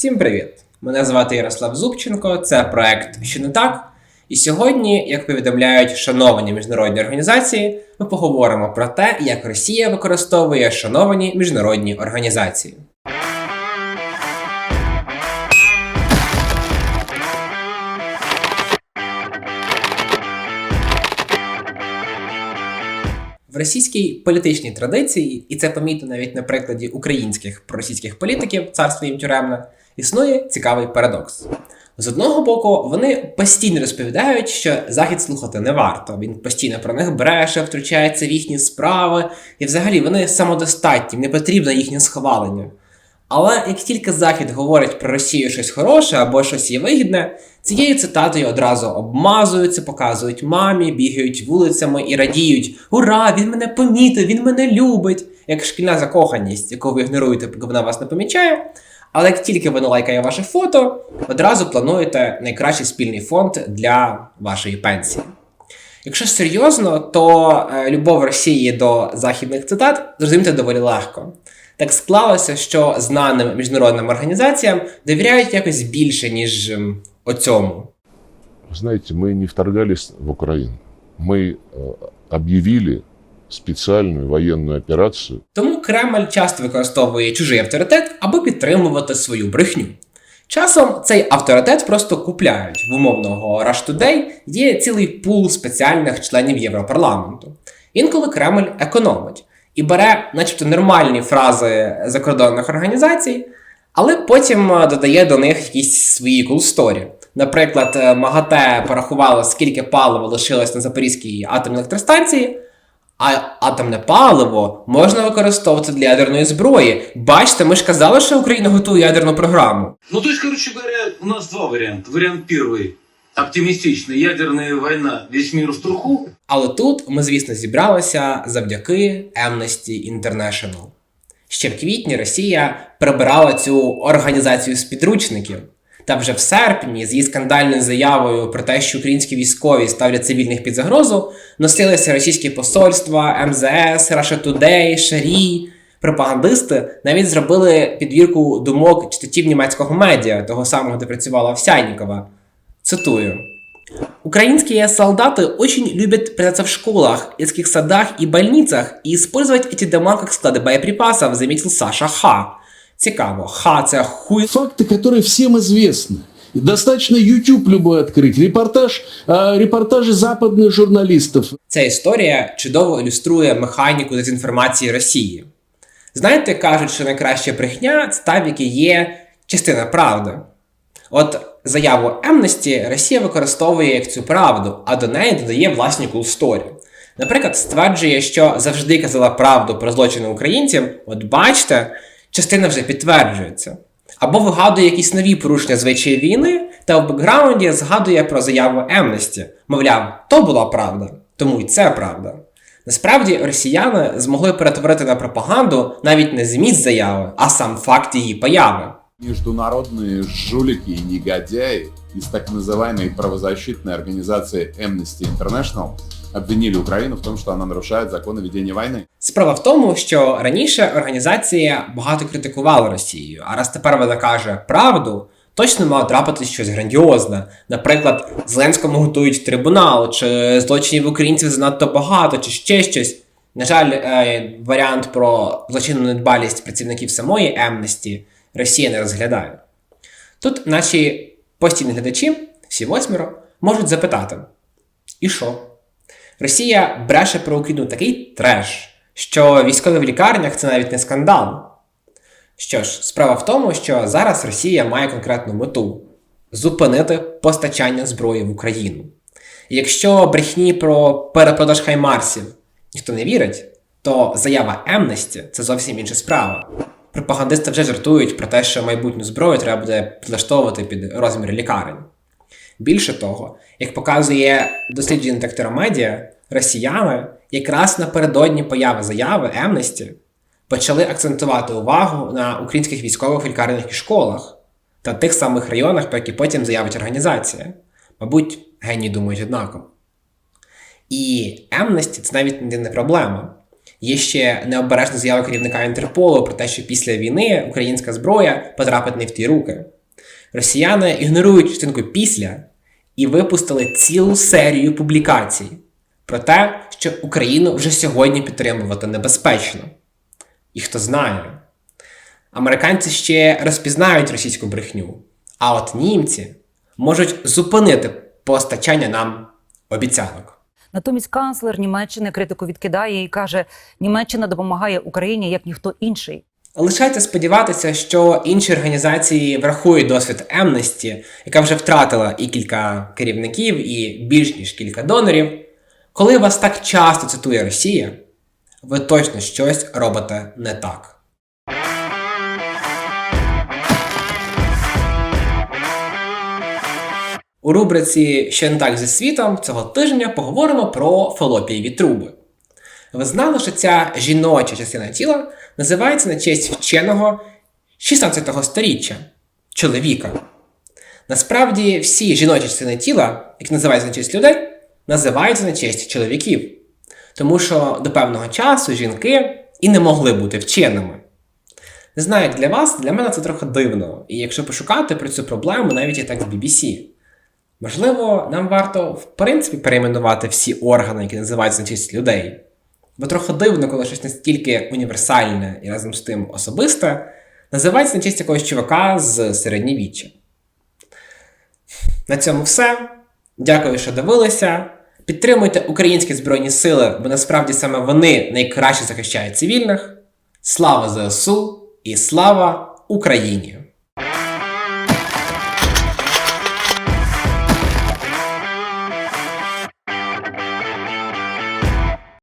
Всім привіт! Мене звати Ярослав Зубченко, це проект Що не так. І сьогодні, як повідомляють шановані міжнародні організації, ми поговоримо про те, як Росія використовує шановані міжнародні організації. В російській політичній традиції, і це помітно навіть на прикладі українських проросійських політиків, царство їм тюремне, існує цікавий парадокс. З одного боку, вони постійно розповідають, що Захід слухати не варто. Він постійно про них бреше, втручається в їхні справи, і взагалі вони самодостатні, не потрібно їхнє схвалення. Але як тільки Захід говорить про Росію щось хороше або щось є вигідне, цією цитатою одразу обмазуються, показують мамі, бігають вулицями і радіють: Ура! Він мене помітив, він мене любить! Як шкільна закоханість, яку ви ігноруєте, поки вона вас не помічає. Але як тільки вона лайкає ваше фото, одразу плануєте найкращий спільний фонд для вашої пенсії. Якщо серйозно, то е, любов Росії до західних цитат зрозуміти доволі легко Так склалося, що знаним міжнародним організаціям довіряють якось більше, ніж ем, оцьому. Знаете, мы не вторгались в Украину. Мы э, объявили специальную военную операцию Тому Кремль часто використовує чужий авторитет, аби підтримувати свою брехню. Часом цей авторитет просто купляють. В умовного Rush Today є цілий пул спеціальних членів Європарламенту. Інколи Кремль економить і бере, начебто, нормальні фрази закордонних організацій, але потім е, додає до них якісь свої cool story. Наприклад, е, МАГАТЕ порахувало, скільки палива лишилось на Запорізькій атомній електростанції, а атомне паливо можна використовувати для ядерної зброї. Бачите, ми ж казали, що Україна готує ядерну програму. Ну, то короче говоря, у нас два варианта. Вариант первый – оптимистичный. Ядерная война, весь мир в труху. Але тут ми, звісно, зібралися завдяки Amnesty International. Ще в квітні Росія прибирала цю організацію з підручників. Та вже в серпні з її скандальною заявою про те, що українські військові ставлять цивільних під загрозу, носилися російські посольства, МЗС, Russia Today, Шарі. Пропагандисти навіть зробили підвірку думок читачів німецького медіа, того самого, де працювала Овсянікова. Цитую. Украинские солдаты очень любят прятаться в школах, детских садах и больницах и использовать эти дома как склады боеприпасов, заметил Саша Ха. Цікаво, Ха це хуй Факты, которые всем известны. И Достаточно YouTube любой открыть, репортаж, э, репортажи западных журналистов. Ця історія чудово ілюструє механіку дезінформації Росії. Знаєте, кажуть, що найкраща брехня це та, в якій є частина правди. От заяву Amnesty Росія використовує як цю правду, а до неї додає власні cool. Наприклад, стверджує, що завжди казала правду про злочини українців, от бачите, частина вже підтверджується. Або вигадує якісь нові порушення звичаї війни, та в бекграунді згадує про заяву Amnesty. Мовляв, то була правда, тому й це правда. Насправді, росіяни змогли перетворити на пропаганду навіть не зміст заяви, а сам факт її появи. Международные жулики и негодяи из так называемой правозащитной организации Amnesty International обвинили Украину в том, что она нарушает законы ведения войны. Справа в тому, що раніше організація багато критикувала Росію, а раз тепер вона каже правду, точно мало трапитись щось грандіозне. Наприклад, Зеленському готують трибунал, чи злочинів українців занадто багато, чи ще щось. На жаль, е, варіант про злочинну недбалість працівників самої Amnesty Росія не розглядає. Тут наші постійні глядачі, всі восьмеро, можуть запитати: і що? Росія бреше про Україну такий треш, що військові в лікарнях це навіть не скандал. Що ж, справа в тому, що зараз Росія має конкретну мету зупинити постачання зброї в Україну. І якщо брехні про перепродаж хаймарсів ніхто не вірить, то заява Amnesty – це зовсім інша справа. Пропагандисти вже жартують про те, що майбутню зброю треба буде підлаштовувати під розмір лікарень. Більше того, як показує дослідження детектора медіа, росіяни якраз напередодні появи заяви Amnesty почали акцентувати увагу на українських військових лікарнях і школах та тих самих районах, про які потім заявить організація. Мабуть, генії думають однаково. І Amnesty – це навіть не проблема. Є ще необережна заява керівника Інтерполу про те, що після війни українська зброя потрапить не в ті руки. Росіяни ігнорують частинку після і випустили цілу серію публікацій про те, що Україну вже сьогодні підтримувати небезпечно. І хто знає, американці ще розпізнають російську брехню, а от німці можуть зупинити постачання нам обіцянок. Натомість канцлер Німеччини критику відкидає і каже: Німеччина допомагає Україні як ніхто інший. Лишається сподіватися, що інші організації врахують досвід Емнесті, яка вже втратила і кілька керівників, і більш ніж кілька донорів. Коли вас так часто цитує Росія, ви точно щось робите не так. У рубриці Що не так зі світом цього тижня поговоримо про фалопієві труби. Ви знали, що ця жіноча частина тіла називається на честь вченого 16 століття чоловіка. Насправді, всі жіночі частини тіла, які називаються на честь людей, називаються на честь чоловіків. Тому що до певного часу жінки і не могли бути вченими. Не знаю, як для вас, для мене це трохи дивно. І якщо пошукати про цю проблему, навіть є так з BBC. Можливо, нам варто в принципі перейменувати всі органи, які називаються на честь людей. Бо трохи дивно, коли щось настільки універсальне і разом з тим особисте, називається на честь якогось чувака з середньовіччя. На цьому все. Дякую, що дивилися. Підтримуйте українські збройні сили, бо насправді саме вони найкраще захищають цивільних. Слава ЗСУ і слава Україні!